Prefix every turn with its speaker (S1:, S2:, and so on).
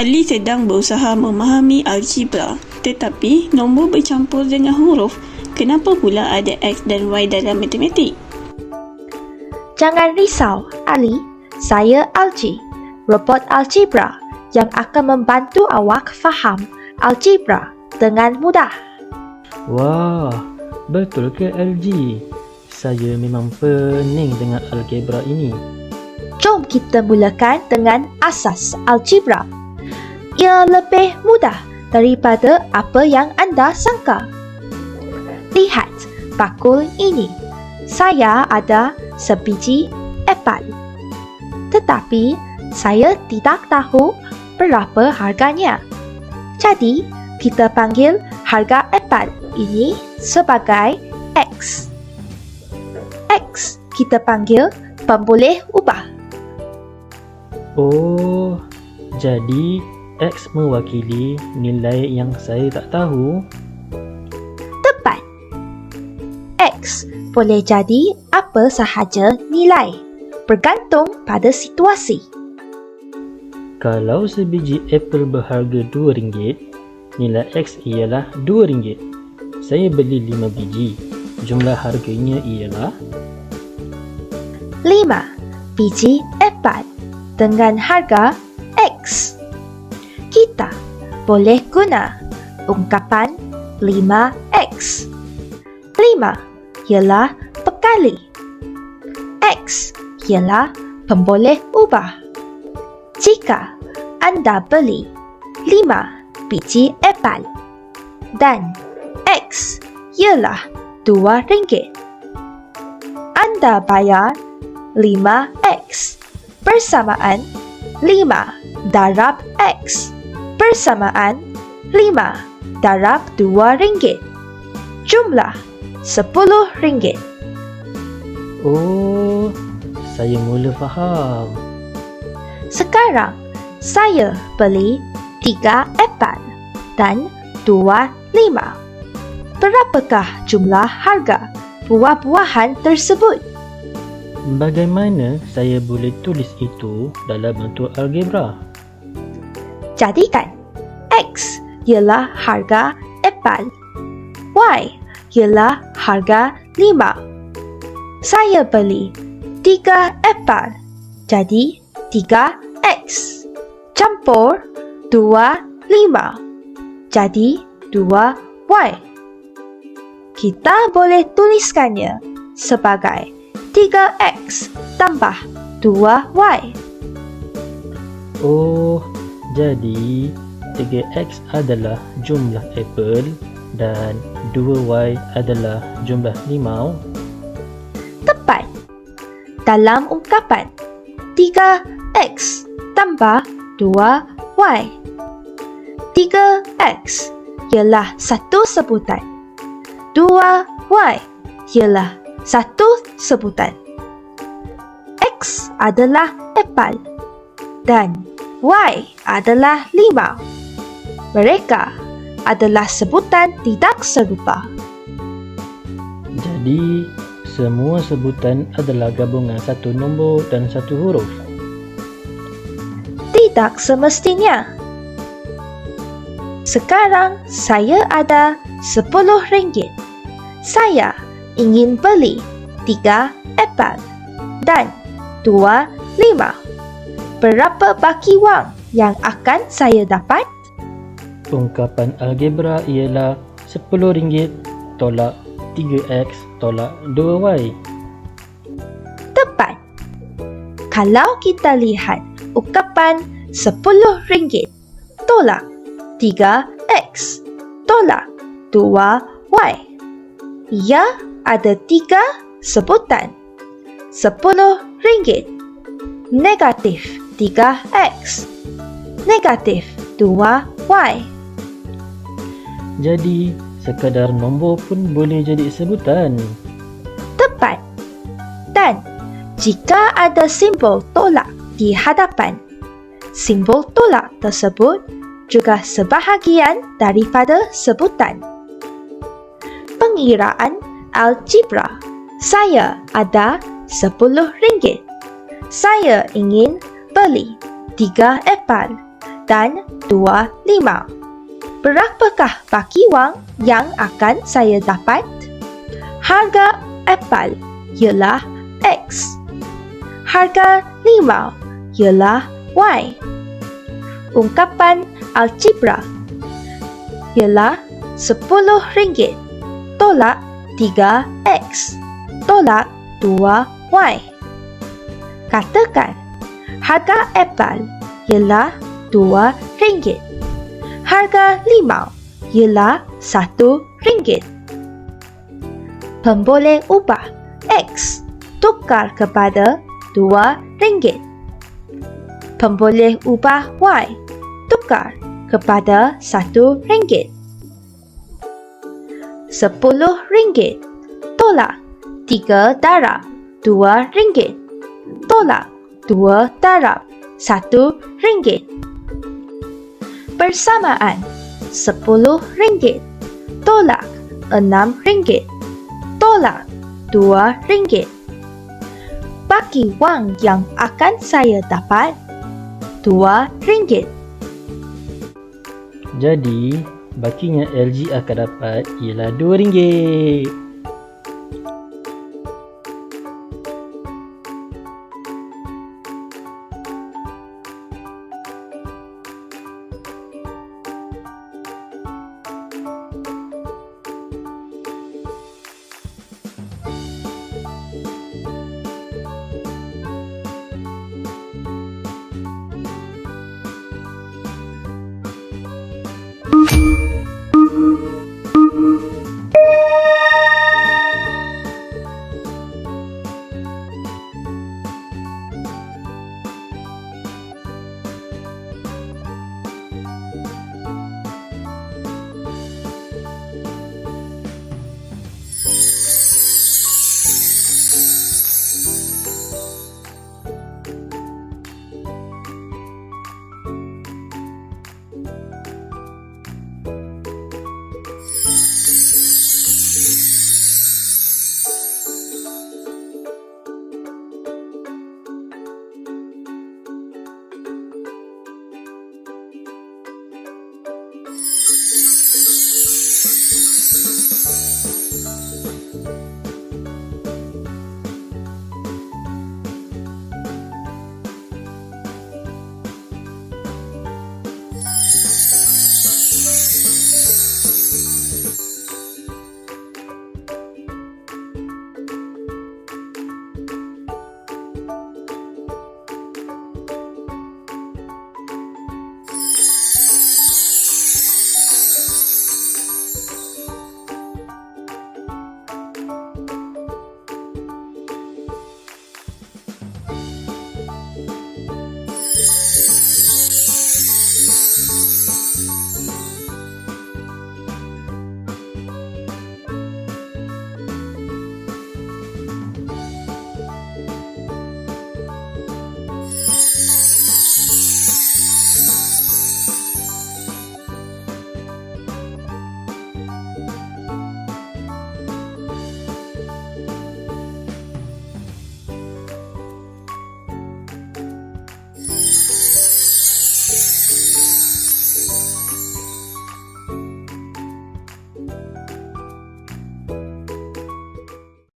S1: Ali sedang berusaha memahami algebra tetapi nombor bercampur dengan huruf. Kenapa pula ada X dan Y dalam matematik?
S2: Jangan risau, Ali. Saya Alji, robot algebra yang akan membantu awak faham algebra dengan mudah.
S3: Wah, betul ke LG? Saya memang pening dengan algebra ini.
S2: Jom kita mulakan dengan asas algebra. Ia lebih mudah daripada apa yang anda sangka. Lihat bakul ini. Saya ada sebiji apple. Tetapi saya tidak tahu berapa harganya. Jadi, kita panggil harga apple ini sebagai X. X kita panggil pemboleh ubah.
S3: Oh, jadi X mewakili nilai yang saya tak tahu.
S2: Tepat. X boleh jadi apa sahaja nilai bergantung pada situasi.
S3: Kalau sebiji apple berharga RM2, nilai X ialah RM2. Saya beli 5 biji. Jumlah harganya ialah
S2: 5 biji apple dengan harga X. Kita boleh guna ungkapan 5X. 5 ialah pekali. X ialah pemboleh ubah. Jika anda beli 5 biji apple dan X ialah RM2, anda bayar 5X bersamaan 5 darab X bersamaan 5 darab RM2. Jumlah RM10.
S3: Oh, saya mula faham.
S2: Sekarang saya beli 3 apple dan 2 lima. Berapakah jumlah harga buah-buahan tersebut?
S3: Bagaimana saya boleh tulis itu dalam bentuk algebra?
S2: Jadikan X ialah harga apple. Y ialah harga 5. Saya beli 3 apple. Jadi 3X. Campur 2 5. Jadi 2Y. Kita boleh tuliskannya sebagai 3X tambah 2Y.
S3: Oh, jadi 3x adalah jumlah apple dan 2y adalah jumlah limau.
S2: Tepat. Dalam ungkapan 3X tambah 2Y. 3X ialah satu sebutan. 2Y ialah satu sebutan. X adalah apple dan Y adalah limau. Mereka adalah sebutan tidak serupa.
S3: Jadi, semua sebutan adalah gabungan satu nombor dan satu huruf.
S2: Tidak semestinya. Sekarang saya ada sepuluh ringgit. Saya ingin beli tiga apple dan dua lima. Berapa baki wang yang akan saya dapat?
S3: Ungkapan algebra ialah RM10 tolak 3x tolak 2y.
S2: Tepat. Kalau kita lihat ungkapan sepuluh ringgit tolak 3x tolak 2y. Ia ada tiga sebutan. Sepuluh ringgit. Negatif 3x. Negatif 2y.
S3: Jadi, sekadar nombor pun boleh jadi sebutan.
S2: Tepat. Dan jika ada simbol tolak di hadapan, simbol tolak tersebut juga sebahagian daripada sebutan. Pengiraan algebra. Saya ada sepuluh ringgit. Saya ingin beli tiga apel dan dua limau. Berapakah baki wang yang akan saya dapat? Harga apel ialah X. Harga limau ialah Y. Ungkapan algebra ialah sepuluh ringgit tolak tiga X tolak dua Y. Katakan harga apel ialah dua ringgit. Harga limau ialah satu ringgit. Pemboleh ubah X tukar kepada dua ringgit. Pemboleh ubah Y tukar kepada satu ringgit. Sepuluh ringgit. Tolak. Tiga darab dua ringgit. Tolak. Dua darab satu ringgit. Persamaan. Sepuluh ringgit. Tolak. Enam ringgit. Tolak. Dua ringgit. Baki wang yang akan saya dapat dua ringgit.
S3: Jadi, bakinya LG akan dapat ialah RM2.